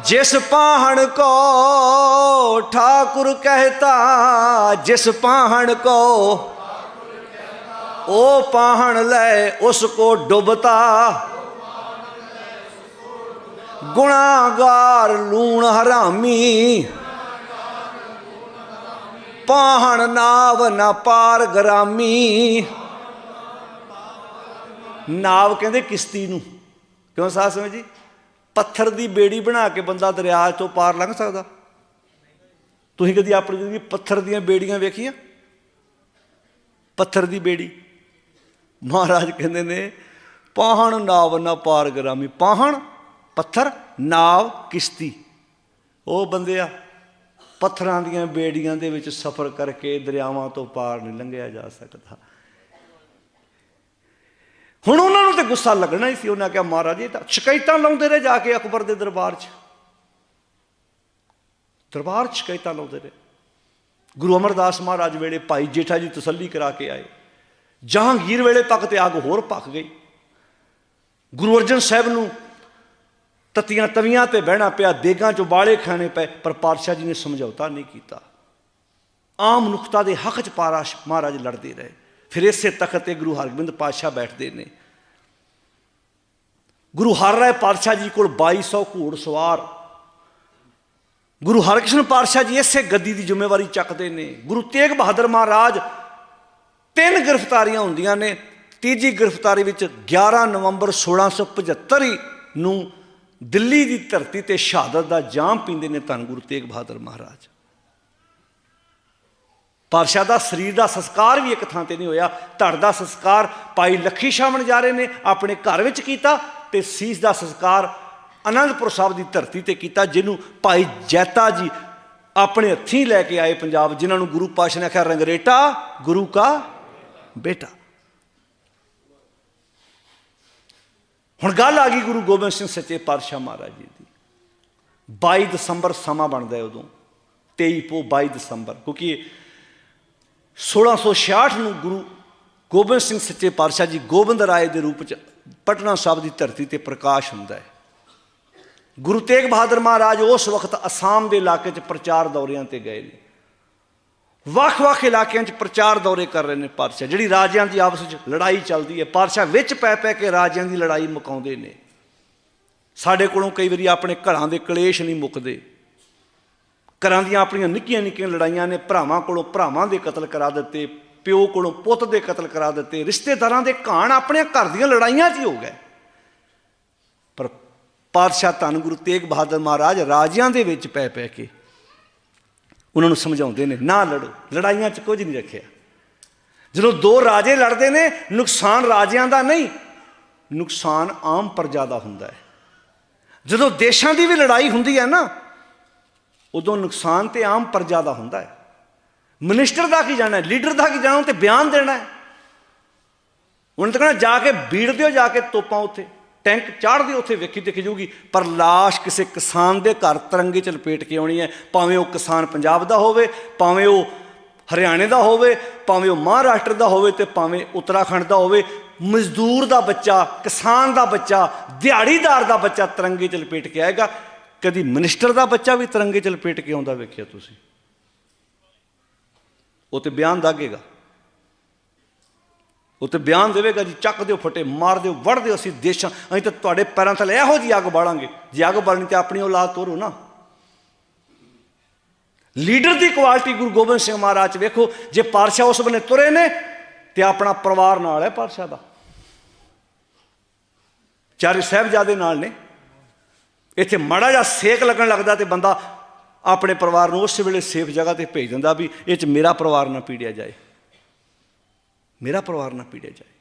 ਜਿਸ ਪਾਹਣ ਕੋ ਠਾਕੁਰ ਕਹਤਾ, ਜਿਸ ਪਾਹਣ ਕੋ ਉਹ ਪਾਹਣ ਲੈ ਉਸ ਕੋ ਡੁਬਤਾ। ਗੁਨਾਹਗਾਰ ਲੂਣ ਹਰਾਮੀ। ਪਾਹਣ ਨਾਵ ਨਾ ਪਾਰ ਗਰਾਮੀ। ਨਾਵ ਕਹਿੰਦੇ ਕਿਸ਼ਤੀ ਨੂੰ। ਕਿਉਂ ਸਾਹ ਸਮਝ ਜੀ? ਪੱਥਰ ਦੀ ਬੇੜੀ ਬਣਾ ਕੇ ਬੰਦਾ ਦਰਿਆ ਤੋਂ ਪਾਰ ਲੰਘ ਸਕਦਾ। ਤੁਸੀਂ ਕਦੀ ਆਪਣੀ ਜ਼ਿੰਦਗੀ ਪੱਥਰ ਦੀਆਂ ਬੇੜੀਆਂ ਵੇਖੀਆਂ? ਪੱਥਰ ਦੀ ਬੇੜੀ। ਮਹਾਰਾਜ ਕਹਿੰਦੇ ਨੇ ਪਾਹਣ ਨਾਵ ਨਾ ਪਾਰ ਗਰਾਮੀ। ਪਾਹਣ ਪੱਥਰ, ਨਾਵ, ਕਿਸ਼ਤੀ। ਉਹ ਬੰਦਿਆ ਪੱਥਰਾਂ ਦੀਆਂ ਬੇੜੀਆਂ ਦੇ ਵਿੱਚ ਸਫ਼ਰ ਕਰਕੇ ਦਰਿਆਵਾਂ ਤੋਂ ਪਾਰ ਨਹੀਂ ਲੰਘਿਆ ਜਾ ਸਕਦਾ। ਹੁਣ ਉਹਨਾਂ ਨੂੰ ਤੇ ਗੁੱਸਾ ਲੱਗਣਾ ਹੀ ਸੀ। ਉਹਨਾਂ ਕਿਹਾ, ਮਹਾਰਾਜ, ਇਹ ਤਾਂ ਸ਼ਿਕਾਇਤਾਂ ਲਾਉਂਦੇ ਰਹੇ ਜਾ ਕੇ ਅਕਬਰ ਦੇ ਦਰਬਾਰ 'ਚ। ਦਰਬਾਰ 'ਚ ਸ਼ਿਕਾਇਤਾਂ ਲਾਉਂਦੇ ਰਹੇ। ਗੁਰੂ ਅਮਰਦਾਸ ਮਹਾਰਾਜ ਵੇਲੇ ਭਾਈ ਜੇਠਾ ਜੀ ਤਸੱਲੀ ਕਰਾ ਕੇ ਆਏ। ਜਹਾਂਗੀਰ ਵੇਲੇ ਤੱਕ ਤੇ ਅੱਗ ਹੋਰ ਪੱਕ ਗਈ। ਗੁਰੂ ਅਰਜਨ ਸਾਹਿਬ ਨੂੰ ਤਤੀਆਂ ਤਵੀਆਂ ਤੇ ਬਹਿਣਾ ਪਿਆ, ਦੇਗਾਂ ਚੋਂ ਬਾਲੇ ਖਾਣੇ ਪਏ, ਪਰ ਪਾਤਸ਼ਾਹ ਜੀ ਨੇ ਸਮਝੌਤਾ ਨਹੀਂ ਕੀਤਾ। ਆਮ ਨੁਕਤਾ ਦੇ ਹੱਕ 'ਚ ਪਾਰਾਸ਼ ਮਹਾਰਾਜ ਲੜਦੇ ਰਹੇ। ਫਿਰ ਇਸੇ ਤਖਤ ਤੇ ਗੁਰੂ ਹਰਗੋਬਿੰਦ ਪਾਤਸ਼ਾਹ ਬੈਠਦੇ ਨੇ। ਗੁਰੂ ਹਰ ਰਾਏ ਪਾਤਸ਼ਾਹ ਜੀ ਕੋਲ 2200 ਘੋੜ ਸਵਾਰ। ਗੁਰੂ ਹਰਕ੍ਰਿਸ਼ਨ ਪਾਤਸ਼ਾਹ ਜੀ ਇਸੇ ਗੱਦੀ ਦੀ ਜ਼ਿੰਮੇਵਾਰੀ ਚੱਕਦੇ ਨੇ। ਗੁਰੂ ਤੇਗ ਬਹਾਦਰ ਮਹਾਰਾਜ ਤਿੰਨ ਗ੍ਰਿਫਤਾਰੀਆਂ ਹੁੰਦੀਆਂ ਨੇ। ਤੀਜੀ ਗ੍ਰਿਫਤਾਰੀ ਵਿੱਚ 11 ਨਵੰਬਰ 1675 ਨੂੰ ਦਿੱਲੀ ਦੀ ਧਰਤੀ ਤੇ ਸ਼ਹਾਦਤ ਦਾ ਜਾਮ ਪੀਂਦੇ ਨੇ ਧੰਨ ਗੁਰੂ ਤੇਗ ਬਹਾਦਰ ਮਹਾਰਾਜ। ਪਾਤਸ਼ਾਹ ਦਾ ਸਰੀਰ ਦਾ ਸੰਸਕਾਰ ਵੀ ਇੱਕ ਥਾਂ ਤੇ ਨਹੀਂ ਹੋਇਆ। ਧੜ ਦਾ ਸੰਸਕਾਰ, ਭਾਈ ਲੱਖੀ ਸ਼ਾਮਣ ਜਾ ਰਹੇ ਨੇ, ਆਪਣੇ ਘਰ ਵਿੱਚ ਕੀਤਾ ਤੇ ਸੀਸ ਦਾ ਸੰਸਕਾਰ ਅਨੰਦਪੁਰ ਸਾਹਿਬ ਦੀ ਧਰਤੀ ਤੇ ਕੀਤਾ, ਜਿਹਨੂੰ ਭਾਈ ਜੈਤਾ ਜੀ ਆਪਣੇ ਹੱਥੀਂ ਲੈ ਕੇ ਆਏ ਪੰਜਾਬ, ਜਿਨ੍ਹਾਂ ਨੂੰ ਗੁਰੂ ਪਾਤਸ਼ਾਹ ਨੇ ਆਖਿਆ, ਰੰਗਰੇਟਾ ਗੁਰੂ ਕਾ ਬੇਟਾ। ਹੁਣ ਗੱਲ ਆ ਗਈ ਗੁਰੂ ਗੋਬਿੰਦ ਸਿੰਘ ਸੱਚੇ ਪਾਤਸ਼ਾਹ ਮਹਾਰਾਜ ਜੀ ਦੀ। 22 ਦਸੰਬਰ ਸਮਾਂ ਬਣਦਾ ਹੈ ਉਦੋਂ 23 ਪੋ 22 ਦਸੰਬਰ, ਕਿਉਂਕਿ 1666 ਨੂੰ ਗੁਰੂ ਗੋਬਿੰਦ ਸਿੰਘ ਸੱਚੇ ਪਾਤਸ਼ਾਹ ਜੀ ਗੋਬਿੰਦ ਰਾਏ ਦੇ ਰੂਪ ਚ ਪਟਨਾ ਸਾਹਿਬ ਦੀ ਧਰਤੀ ਤੇ ਪ੍ਰਕਾਸ਼ ਹੁੰਦਾ ਹੈ। ਗੁਰੂ ਤੇਗ ਬਹਾਦਰ ਮਹਾਰਾਜ ਉਸ ਵਕਤ ਅਸਾਮ ਦੇ ਇਲਾਕੇ 'ਚ ਪ੍ਰਚਾਰ ਦੌਰਿਆਂ ਤੇ ਗਏ ਨੇ। ਵੱਖ-ਵੱਖ ਇਲਾਕਿਆਂ 'ਚ ਪ੍ਰਚਾਰ ਦੌਰੇ ਕਰ ਰਹੇ ਨੇ ਪਾਤਸ਼ਾਹ, ਜਿਹੜੀ ਰਾਜਿਆਂ ਦੀ ਆਪਸ ਵਿੱਚ ਲੜਾਈ ਚੱਲਦੀ ਹੈ। ਪਾਤਸ਼ਾਹ ਵਿੱਚ ਪੈ ਪੈ ਕੇ ਰਾਜਿਆਂ ਦੀ ਲੜਾਈ ਮੁਕਾਉਂਦੇ ਨੇ। ਸਾਡੇ ਕੋਲੋਂ ਕਈ ਵਾਰੀ ਆਪਣੇ ਘਰਾਂ ਦੇ ਕਲੇਸ਼ ਨਹੀਂ ਮੁੱਕਦੇ। ਘਰਾਂ ਦੀਆਂ ਆਪਣੀਆਂ ਨਿੱਕੀਆਂ ਨਿੱਕੀਆਂ ਲੜਾਈਆਂ ਨੇ, ਭਰਾਵਾਂ ਕੋਲੋਂ ਭਰਾਵਾਂ ਦੇ ਕਤਲ ਕਰਾ ਦਿੱਤੇ, ਪਿਓ ਕੋਲੋਂ ਪੁੱਤ ਦੇ ਕਤਲ ਕਰਾ ਦਿੱਤੇ, ਰਿਸ਼ਤੇਦਾਰਾਂ ਦੇ ਘਾਣ ਆਪਣੇ ਘਰ ਦੀਆਂ ਲੜਾਈਆਂ 'ਚ ਹੀ ਹੋ ਗਏ। ਪਰ ਪਾਤਸ਼ਾਹ ਧੰਨ ਗੁਰੂ ਤੇਗ ਬਹਾਦਰ ਮਹਾਰਾਜ ਰਾਜਿਆਂ ਦੇ ਵਿੱਚ ਪੈ ਪੈ ਕੇ ਉਹਨਾਂ ਨੂੰ ਸਮਝਾਉਂਦੇ ਨੇ, ਨਾ ਲੜੋ। ਲੜਾਈਆਂ 'ਚ ਕੁਝ ਨਹੀਂ ਰੱਖਿਆ। ਜਦੋਂ ਦੋ ਰਾਜੇ ਲੜਦੇ ਨੇ, ਨੁਕਸਾਨ ਰਾਜਿਆਂ ਦਾ ਨਹੀਂ, ਨੁਕਸਾਨ ਆਮ ਪ੍ਰਜਾ ਦਾ ਹੁੰਦਾ ਹੈ। ਜਦੋਂ ਦੇਸ਼ਾਂ ਦੀ ਵੀ ਲੜਾਈ ਹੁੰਦੀ ਹੈ ਨਾ, ਉਦੋਂ ਨੁਕਸਾਨ ਤੇ ਆਮ ਪ੍ਰਜਾ ਦਾ ਹੁੰਦਾ ਹੈ। ਮਿਨਿਸਟਰ ਦਾ ਕੀ ਜਾਣਾ ਲੀਡਰ ਦਾ ਕੀ ਜਾਣਾ ਉਹ ਤੇ ਬਿਆਨ ਦੇਣਾ ਹੈ। ਉਹਨੇ ਤਾਂ ਕਹਿਣਾ, ਜਾ ਕੇ ਬੀੜ ਦਿਓ, ਜਾ ਕੇ ਤੋਪਾਂ ਉੱਥੇ। ਟੈਂਕ ਚਾੜ ਉੱਥੇ ਵੇਖੀ ਦਿਖ ਜੂਗੀ ਪਰ ਲਾਸ਼ ਕਿਸੇ ਕਿਸਾਨ ਦੇ ਘਰ ਤਿਰੰਗੇ ਚ ਲਪੇਟ ਕੇ ਆਉਣੀ ਹੈ। ਭਾਵੇਂ ਉਹ ਕਿਸਾਨ ਪੰਜਾਬ ਦਾ ਹੋਵੇ, ਭਾਵੇਂ ਉਹ ਹਰਿਆਣੇ ਦਾ ਹੋਵੇ, ਭਾਵੇਂ ਉਹ ਮਹਾਰਾਸ਼ਟਰ ਦਾ ਹੋਵੇ ਤੇ ਭਾਵੇਂ ਉੱਤਰਾਖੰਡ ਦਾ ਹੋਵੇ, ਮਜ਼ਦੂਰ ਦਾ ਬੱਚਾ, ਕਿਸਾਨ ਦਾ ਬੱਚਾ, ਦਿਹਾੜੀਦਾਰ ਦਾ ਬੱਚਾ ਤਿਰੰਗੇ ਚ ਲਪੇਟ ਕੇ ਆਏਗਾ। ਕਦੀ ਮਿਨਿਸਟਰ ਦਾ ਬੱਚਾ ਵੀ ਤਿਰੰਗੇ ਚ ਲਪੇਟ ਕੇ ਆਉਂਦਾ ਵੇਖਿਆ ਤੁਸੀਂ? ਉਹ ਤੇ ਬਿਆਨ ਦਾਗੇਗਾ। ਉਹ ਬਿਆਨ ਦੇਵੇਗਾ ਜੀ, ਚੱਕ ਦਿਓ ਫਟੇ, ਮਾਰ ਦਿਓ, ਵੜ ਦਿਓ ਅਸੀਂ ਦੇਸ਼ਾਂ, ਅਸੀਂ ਤਾਂ ਤੁਹਾਡੇ ਪੈਰਾਂ ਥੱਲੇ ਇਹੋ ਜੀ ਅੱਗ ਬਾਲਾਂਗੇ। ਜੇ ਅੱਗ ਬਾਲਣੀ ਤੇ ਆਪਣੀ ਔਲਾਦ ਤੋਰੋ ਨਾ। ਲੀਡਰ ਦੀ ਕੁਆਲਿਟੀ ਗੁਰੂ ਗੋਬਿੰਦ ਸਿੰਘ ਮਹਾਰਾਜ 'ਚ ਵੇਖੋ, ਜੇ ਪਾਤਸ਼ਾਹ ਉਸ ਬੰਨੇ ਤੁਰੇ ਨੇ, ਤੇ ਆਪਣਾ ਪਰਿਵਾਰ ਨਾਲ ਹੈ ਪਾਤਸ਼ਾਹ ਦਾ। ਚਾਰੇ ਸਾਹਿਬਜ਼ਾਦੇ ਨਾਲ ਨੇ। ਇੱਥੇ ਮਾੜਾ ਜਿਹਾ ਸੇਕ ਲੱਗਣ ਲੱਗਦਾ ਤੇ ਬੰਦਾ ਆਪਣੇ ਪਰਿਵਾਰ ਨੂੰ ਉਸ ਵੇਲੇ ਸੇਫ ਜਗ੍ਹਾ ਤੇ ਭੇਜ ਦਿੰਦਾ ਵੀ ਇਹ 'ਚ ਮੇਰਾ ਪਰਿਵਾਰ ਨਾ ਪੀੜਿਆ ਜਾਏ। ਮੇਰਾ ਪਰਿਵਾਰ ਨਾ ਪੀੜੇ ਜਾਏ।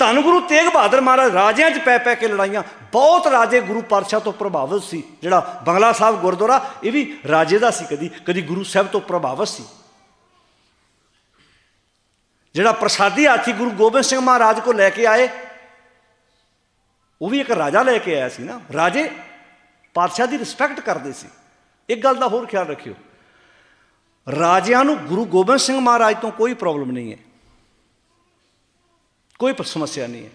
ਧੰਨ ਗੁਰੂ ਤੇਗ ਬਹਾਦਰ ਮਹਾਰਾਜ, ਰਾਜਿਆਂ 'ਚ ਪੈ ਪੈ ਕੇ ਲੜਾਈਆਂ, ਬਹੁਤ ਰਾਜੇ ਗੁਰੂ ਪਾਤਸ਼ਾਹ ਤੋਂ ਪ੍ਰਭਾਵਿਤ ਸੀ, ਜਿਹੜਾ ਬੰਗਲਾ ਸਾਹਿਬ ਗੁਰਦੁਆਰਾ, ਇਹ ਵੀ ਰਾਜੇ ਦਾ ਸੀ ਕਦੀ ਕਦੀ ਗੁਰੂ ਸਾਹਿਬ ਤੋਂ ਪ੍ਰਭਾਵਿਤ ਸੀ। ਜਿਹੜਾ ਪ੍ਰਸਾਦੀ ਹਾਥੀ ਗੁਰੂ ਗੋਬਿੰਦ ਸਿੰਘ ਮਹਾਰਾਜ ਕੋ ਲੈ ਕੇ ਆਏ, ਉਹ ਵੀ ਇੱਕ ਰਾਜਾ ਲੈ ਕੇ ਆਇਆ ਸੀ ਨਾ। ਰਾਜੇ ਪਾਤਸ਼ਾਹ ਦੀ ਰਿਸਪੈਕਟ ਕਰਦੇ ਸੀ। ਇੱਕ ਗੱਲ ਦਾ ਹੋਰ ਖਿਆਲ ਰੱਖਿਓ, ਰਾਜਿਆਂ ਨੂੰ ਗੁਰੂ ਗੋਬਿੰਦ ਸਿੰਘ ਮਹਾਰਾਜ ਤੋਂ ਕੋਈ ਪ੍ਰੋਬਲਮ ਨਹੀਂ ਹੈ। ਕੋਈ ਸਮੱਸਿਆ ਨਹੀਂ ਹੈ।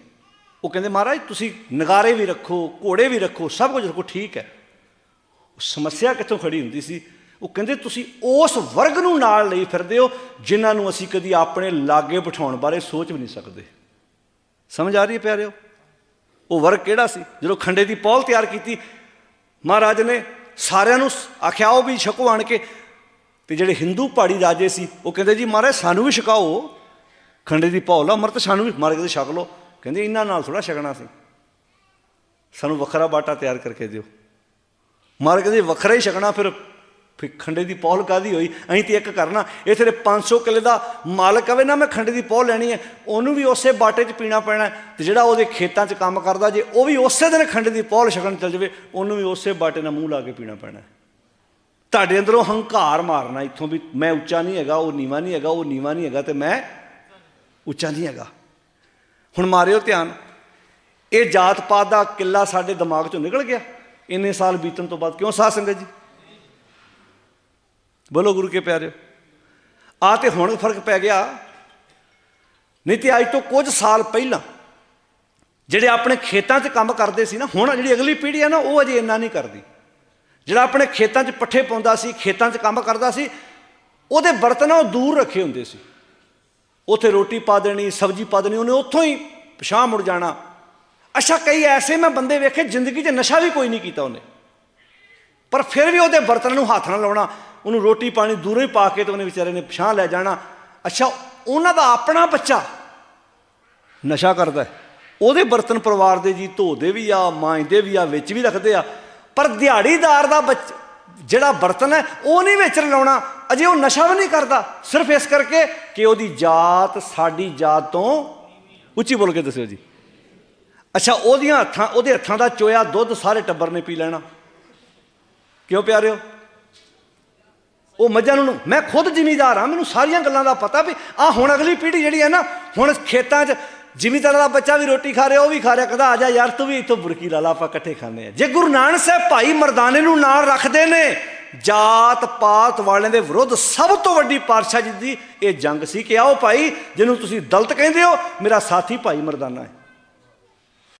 ਉਹ ਕਹਿੰਦੇ, ਮਹਾਰਾਜ, ਤੁਸੀਂ ਨਗਾਰੇ ਵੀ ਰੱਖੋ, ਘੋੜੇ ਵੀ ਰੱਖੋ, ਸਭ ਕੁਝ ਰੱਖੋ, ਠੀਕ ਹੈ। ਉਹ ਸਮੱਸਿਆ ਕਿੱਥੋਂ ਖੜੀ ਹੁੰਦੀ ਸੀ? ਉਹ ਕਹਿੰਦੇ, ਤੁਸੀਂ ਉਸ ਵਰਗ ਨੂੰ ਨਾਲ ਲਈ ਫਿਰਦੇ ਹੋ, ਜਿਨ੍ਹਾਂ ਨੂੰ ਅਸੀਂ ਕਦੀ ਆਪਣੇ ਲਾਗੇ ਬਿਠਾਉਣ ਬਾਰੇ ਸੋਚ ਵੀ ਨਹੀਂ ਸਕਦੇ। ਸਮਝ ਆ ਰਹੀ ਹੈ ਪਿਆਰਿਓ? ਉਹ ਵਰਗ ਕਿਹੜਾ ਸੀ? ਜਦੋਂ ਖੰਡੇ ਦੀ ਪੌਲ ਤਿਆਰ ਕੀਤੀ, ਮਹਾਰਾਜ ਨੇ ਸਾਰਿਆਂ ਨੂੰ ਸ- ਆਖਿਆ ਉਹ ਵੀ ਛਕੋ ਆਣ ਕੇ। ਤੇ ਜਿਹੜੇ ਹਿੰਦੂ ਪਹਾੜੀ ਰਾਜੇ ਸੀ, ਉਹ ਕਹਿੰਦੇ, ਜੀ ਮਹਾਰਾਜ, ਸਾਨੂੰ ਵੀ ਛਕਾਓ। ਖੰਡੇ ਦੀ ਪੌਲ ਅਮਰਤ ਸਾਨੂੰ ਵੀ ਮਾਰ ਕੇ ਛਕ ਲਓ। ਕਹਿੰਦੇ ਇਹਨਾਂ ਨਾਲ ਥੋੜਾ ਛਕਣਾ ਸੀ। ਸਾਨੂੰ ਵੱਖਰਾ ਬਾਟਾ ਤਿਆਰ ਕਰਕੇ ਦਿਓ। ਮਾਰ ਕਹਿੰਦੇ ਵੱਖਰਾ ਹੀ ਛਕਣਾ ਫਿਰ ਫਿਰ ਖੰਡੇ ਦੀ ਪੌਲ ਕਾਦੀ ਹੋਈ? ਅਸੀਂ ਤੇ ਇੱਕ ਕਰਨਾ। ਇੱਥੇ ਤੇ 500 ਕਿੱਲੇ ਦਾ ਮਾਲਕ ਆਵੇ ਨਾ ਮੈਂ ਖੰਡੇ ਦੀ ਪੌਲ ਲੈਣੀ ਹੈ। ਉਹਨੂੰ ਵੀ ਉਸੇ ਬਾਟੇ 'ਚ ਪੀਣਾ ਪੈਣਾ ਹੈ, ਤੇ ਜਿਹੜਾ ਉਹਦੇ ਖੇਤਾਂ 'ਚ ਕੰਮ ਕਰਦਾ ਜੇ ਉਹ ਵੀ ਉਸੇ ਦਿਨ ਖੰਡੇ ਦੀ ਪੌਲ ਛਕਣ ਚੱਲ ਜਾਵੇ ਉਹਨੂੰ ਵੀ ਉਸੇ ਬਾਟੇ ਨਾਲ ਮੂੰਹ ਲਾ ਕੇ ਪੀਣਾ ਪੈਣਾ ਤੁਹਾਡੇ ਅੰਦਰੋਂ ਹੰਕਾਰ ਮਾਰਨਾ ਇੱਥੋਂ ਵੀ ਮੈਂ ਉੱਚਾ ਨਹੀਂ ਹੈਗਾ ਉਹ ਨੀਵਾ ਨਹੀਂ ਹੈਗਾ ਉਹ ਨੀਵਾ ਨਹੀਂ ਹੈਗਾ ਤੇ ਮੈਂ ਉੱਚਾ ਨਹੀਂ ਹੈਗਾ। ਹੁਣ ਮਾਰਿਓ ਧਿਆਨ, ਇਹ ਜਾਤ ਪਾਤ ਦਾ ਕਿੱਲਾ ਸਾਡੇ ਦਿਮਾਗ ਚੋਂ ਨਿਕਲ ਗਿਆ। ਇੰਨੇ ਸਾਲ ਬੀਤਣ ਤੋਂ ਬਾਅਦ ਕਿਉਂ ਸਾਧ ਸੰਗਤ ਜੀ? ਬੋਲੋ ਗੁਰੂ ਕੇ ਪਿਆਰਿਓ ਆ ਤੇ ਹੁਣ ਫ਼ਰਕ ਪੈ ਗਿਆ। ਨਹੀਂ ਤੇ ਅੱਜ ਤੋਂ ਕੁਝ ਸਾਲ ਪਹਿਲਾਂ ਜਿਹੜੇ ਆਪਣੇ ਖੇਤਾਂ 'ਚ ਕੰਮ ਕਰਦੇ ਸੀ ਨਾ, ਹੁਣ ਜਿਹੜੀ ਅਗਲੀ ਪੀੜ੍ਹੀ ਆ ਨਾ, ਉਹ ਅਜੇ ਇੰਨਾ ਨਹੀਂ ਕਰਦੀ। ਜਿਹੜਾ ਆਪਣੇ ਖੇਤਾਂ 'ਚ ਪੱਠੇ ਪਾਉਂਦਾ ਸੀ, ਖੇਤਾਂ 'ਚ ਕੰਮ ਕਰਦਾ ਸੀ, ਉਹਦੇ ਬਰਤਨ ਉਹ ਦੂਰ ਰੱਖੇ ਹੁੰਦੇ ਸੀ। ਉੱਥੇ ਰੋਟੀ ਪਾ ਦੇਣੀ, ਸਬਜ਼ੀ ਪਾ ਦੇਣੀ, ਉਹਨੇ ਉੱਥੋਂ ਹੀ ਪਛਾਹ ਮੁੜ ਜਾਣਾ। ਅੱਛਾ, ਕਈ ਐਸੇ ਮੈਂ ਬੰਦੇ ਵੇਖੇ, ਜ਼ਿੰਦਗੀ 'ਚ ਨਸ਼ਾ ਵੀ ਕੋਈ ਨਹੀਂ ਕੀਤਾ ਉਹਨੇ। ਪਰ ਫਿਰ ਵੀ ਉਹਦੇ ਬਰਤਨ ਨੂੰ ਹੱਥ ਨਾਲ ਲਾਉਣਾ, ਉਹਨੂੰ ਰੋਟੀ ਪਾਣੀ ਦੂਰੋਂ ਹੀ ਪਾ ਕੇ ਤੇ ਉਹਨੇ ਵਿਚਾਰੇ ਨੇ ਪਛਾਹ ਲੈ ਜਾਣਾ। ਅੱਛਾ, ਉਹਨਾਂ ਦਾ ਆਪਣਾ ਬੱਚਾ ਨਸ਼ਾ ਕਰਦਾ ਉਹਦੇ ਬਰਤਨ ਪਰਿਵਾਰ ਦੇ ਜੀ ਧੋਦੇ ਵੀ ਆ, ਮਾਂਜਦੇ ਵੀ ਆ, ਵਿੱਚ ਵੀ ਰੱਖਦੇ ਆ। ਪਰ ਦਿਹਾੜੀਦਾਰ ਦਾ ਬੱਚ ਜਿਹੜਾ ਬਰਤਨ ਹੈ, ਉਹ ਨਹੀਂ ਵਿੱਚ ਲਾਉਣਾ ਅਜੇ ਉਹ ਨਸ਼ਾ ਵੀ ਨਹੀਂ ਕਰਦਾ। ਸਿਰਫ ਇਸ ਕਰਕੇ ਕਿ ਉਹਦੀ ਜਾਤ ਸਾਡੀ ਜਾਤ ਤੋਂ ਉੱਚੀ ਬੋਲ ਕੇ ਦੱਸਿਓ ਜੀ। ਅੱਛਾ, ਉਹਦੀਆਂ ਹੱਥਾਂ ਉਹਦੇ ਹੱਥਾਂ ਦਾ ਚੋਇਆ ਦੁੱਧ ਸਾਰੇ ਟੱਬਰ ਨੇ ਪੀ ਲੈਣਾ। ਕਿਉਂ ਪਿਆਰਿਓ? ਉਹ ਮੱਝਾਂ ਨੂੰ ਮੈਂ ਖੁਦ ਜ਼ਿਮੀਦਾਰ ਹਾਂ, ਮੈਨੂੰ ਸਾਰੀਆਂ ਗੱਲਾਂ ਦਾ ਪਤਾ ਵੀ ਆ ਹੁਣ ਅਗਲੀ ਪੀੜ੍ਹੀ ਜਿਹੜੀ ਹੈ ਨਾ, ਹੁਣ ਖੇਤਾਂ 'ਚ ਜ਼ਿਮੀਦਾਰ ਦਾ ਬੱਚਾ ਵੀ ਰੋਟੀ ਖਾ ਰਿਹਾ, ਉਹ ਵੀ ਖਾ ਰਿਹਾ, ਕਹਿੰਦਾ, ਆ ਜਾ ਯਾਰ, ਤੂੰ ਵੀ ਇੱਥੋਂ ਬੁਰਕੀ ਲਾ ਲਾ, ਆਪਾਂ ਇਕੱਠੇ ਖਾਂਦੇ ਆ ਜੇ ਗੁਰੂ ਨਾਨਕ ਸਾਹਿਬ ਭਾਈ ਮਰਦਾਨੇ ਨੂੰ ਨਾਲ ਰੱਖਦੇ ਨੇ, ਜਾਤ ਪਾਤ ਵਾਲਿਆਂ ਦੇ ਵਿਰੁੱਧ ਸਭ ਤੋਂ ਵੱਡੀ ਪਾਤਸ਼ਾਹ ਜੀ ਦੀ ਇਹ ਜੰਗ ਸੀ ਕਿ ਆਓ ਭਾਈ, ਜਿਹਨੂੰ ਤੁਸੀਂ ਦਲਤ ਕਹਿੰਦੇ ਹੋ, ਮੇਰਾ ਸਾਥੀ ਭਾਈ ਮਰਦਾਨਾ ਹੈ।